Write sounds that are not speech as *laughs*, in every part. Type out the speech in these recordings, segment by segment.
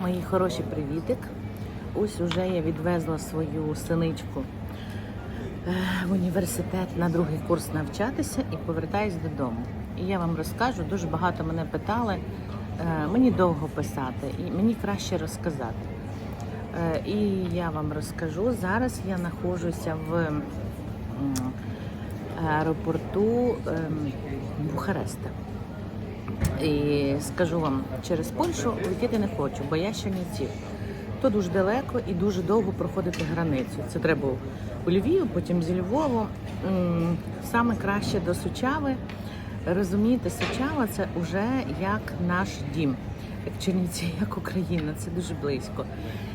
Мої хороші привітик. Ось уже я відвезла свою синичку е, в університет на другий курс навчатися і повертаюсь додому. І я вам розкажу, дуже багато мене питали, е, мені довго писати, і мені краще розказати. Е, І я вам розкажу. Зараз я знаходжуся в аеропорту ем, Бухареста. І скажу вам, через Польщу летіти не хочу, бо я ще не Чернівців. То дуже далеко і дуже довго проходити границю. Це треба у Львів, потім зі Львову. Саме краще до Сучави. Розумієте, Сучава це вже як наш дім, як Чернівці, *laughs* як Україна. Це дуже близько.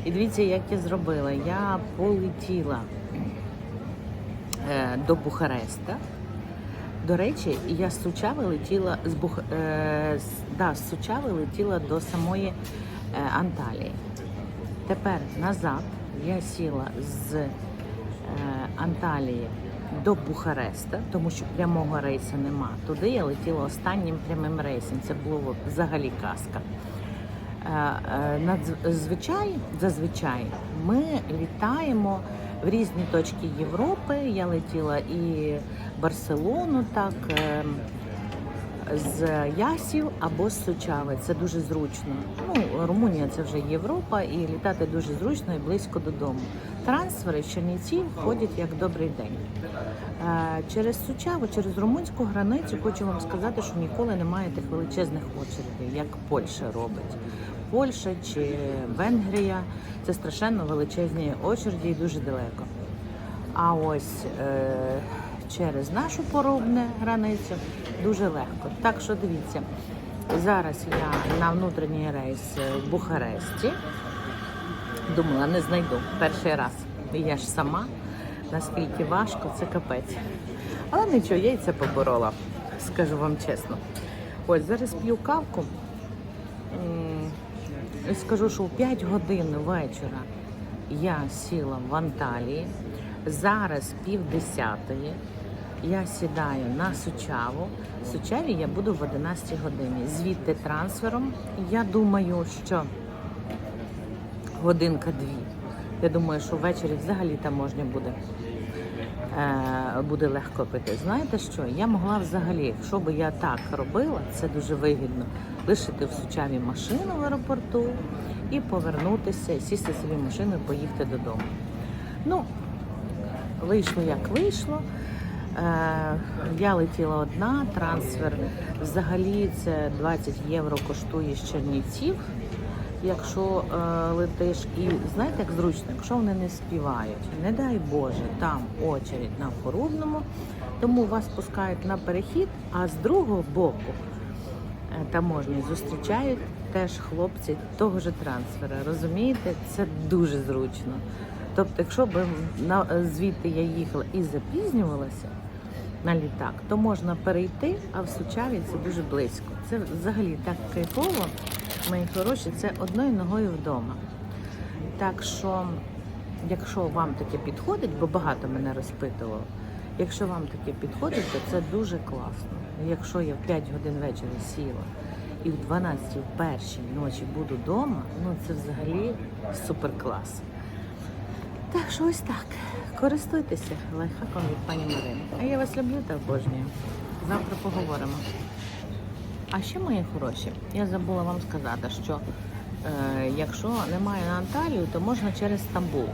І дивіться, як я зробила. Я полетіла е, до Бухареста. До речі, я з Сучави летіла з Бух... е, да, з Сучави летіла до самої е, Анталії. Тепер назад я сіла з е, Анталії до Бухареста, тому що прямого рейсу нема. Туди я летіла останнім прямим рейсом. Це було взагалі казка. Е, е, Надзвичай, зазвичай ми літаємо в різні точки Європи. Я летіла і Барселону, так е, з Ясів або з Сучави. Це дуже зручно. Ну, Румунія це вже Європа, і літати дуже зручно і близько додому. Трансфери з Чернівців ходять як добрий день. Е, Через Сучаву, через румунську границю хочу вам сказати, що ніколи немає тих величезних очередей, як Польща робить. Польща чи Венгрія це страшенно величезні очереді і дуже далеко. А ось е, через нашу поробне границю дуже легко. Так що дивіться, зараз я на внутрішній рейс в Бухаресті. Думала, не знайду перший раз. Я ж сама, наскільки важко, це капець. Але нічого, я і це поборола, скажу вам чесно. Ось зараз п'ю кавку. І скажу, що в 5 годин вечора я сіла в Анталії. Зараз пів десятої. Я сідаю на Сучаву. В Сучаві я буду в 11 годині. Звідти трансфером. Я думаю, що годинка-дві. Я думаю, що ввечері взагалі там можна буде, е, буде легко пити. Знаєте що? Я могла взагалі, якщо би я так робила, це дуже вигідно. Лишити в Сучаві машину в аеропорту і повернутися, сісти собі в машину і поїхати додому. Ну, вийшло як вийшло. Е, я летіла одна, трансфер взагалі це 20 євро коштує з Чернівців, якщо е, летиш. І знаєте, як зручно, якщо вони не співають, не дай Боже, там очередь на порубному, тому вас пускають на перехід, а з другого боку е, таможні зустрічають теж хлопці того ж трансфера. Розумієте, це дуже зручно. Тобто, якщо б на звідти я їхала і запізнювалася на літак, то можна перейти, а в Сучаві це дуже близько. Це взагалі так кайфово, мої хороші, це одною ногою вдома. Так що, якщо вам таке підходить, бо багато мене розпитувало, якщо вам таке підходить, то це дуже класно. Якщо я в 5 годин вечора сіла і в 12 в першій ночі буду вдома, ну це взагалі супер клас. Так що ось так. Користуйтеся лайфхаком від пані Марини. А я вас люблю та обожнюю. Завтра поговоримо. А ще, мої хороші, я забула вам сказати, що е, якщо немає на Анталію, то можна через Стамбул.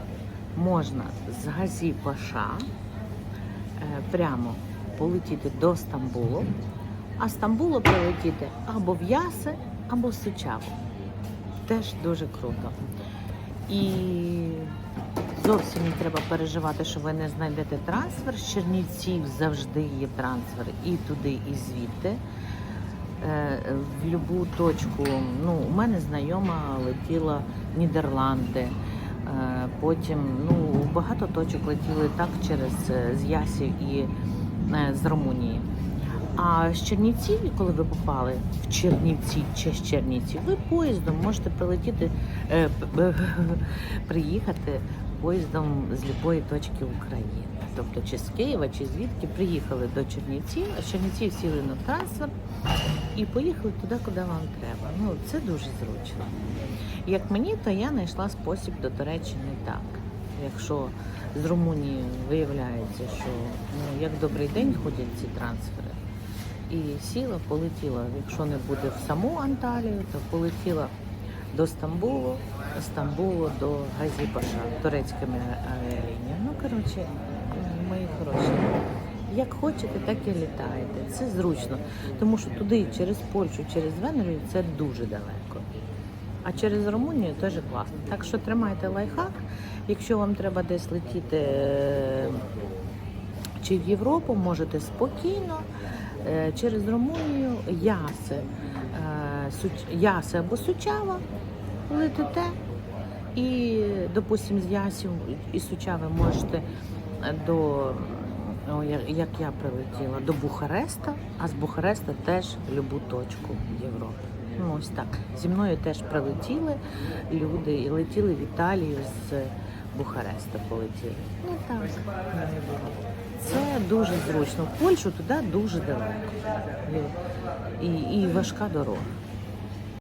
Можна з Газі Паша е, прямо полетіти до Стамбулу, а з Стамбулу прилетіти або в Яси, або в Сучаву. Теж дуже круто. І зовсім не треба переживати, що ви не знайдете трансфер. З Чернівців завжди є трансфер і туди, і звідти. Е, В будь-яку точку. Ну, у мене знайома летіла Нідерланди. Е, Потім ну, багато точок летіли так через е, з Ясів і з Румунії. А з Чернівців, коли ви попали в Чернівці чи з Чернівців, ви поїздом можете прилетіти, е, приїхати поїздом з будь-якої точки України. Тобто чи з Києва, чи звідки приїхали до Чернівців, а з сіли на трансфер і поїхали туди, куди вам треба. Ну це дуже зручно. Як мені, то я знайшла спосіб до Туреччини так. Якщо з Румунії виявляється, що ну, як добрий день ходять ці трансфери, і сіла, полетіла, якщо не буде в саму Анталію, то полетіла до Стамбулу, Стамбулу до Газіпаша турецькими авіалініями. Ну, коротше, мої хороші. Як хочете, так і літаєте. Це зручно. Тому що туди через Польщу, через Венгрію це дуже далеко. А через Румунію теж класно. Так що тримайте лайфхак. Якщо вам треба десь летіти чи в Європу, можете спокійно е, через Румунію Яси, е, Яси або Сучава летите. І, допустим, з Ясів і Сучави можете до, о, як я прилетіла, до Бухареста, а з Бухареста теж любу точку Європи. Ну, ось так. Зі мною теж прилетіли люди і летіли в Італію з Бухареста полетіли. Ну так. Це дуже зручно. В Польщу туди дуже далеко. І, і важка дорога.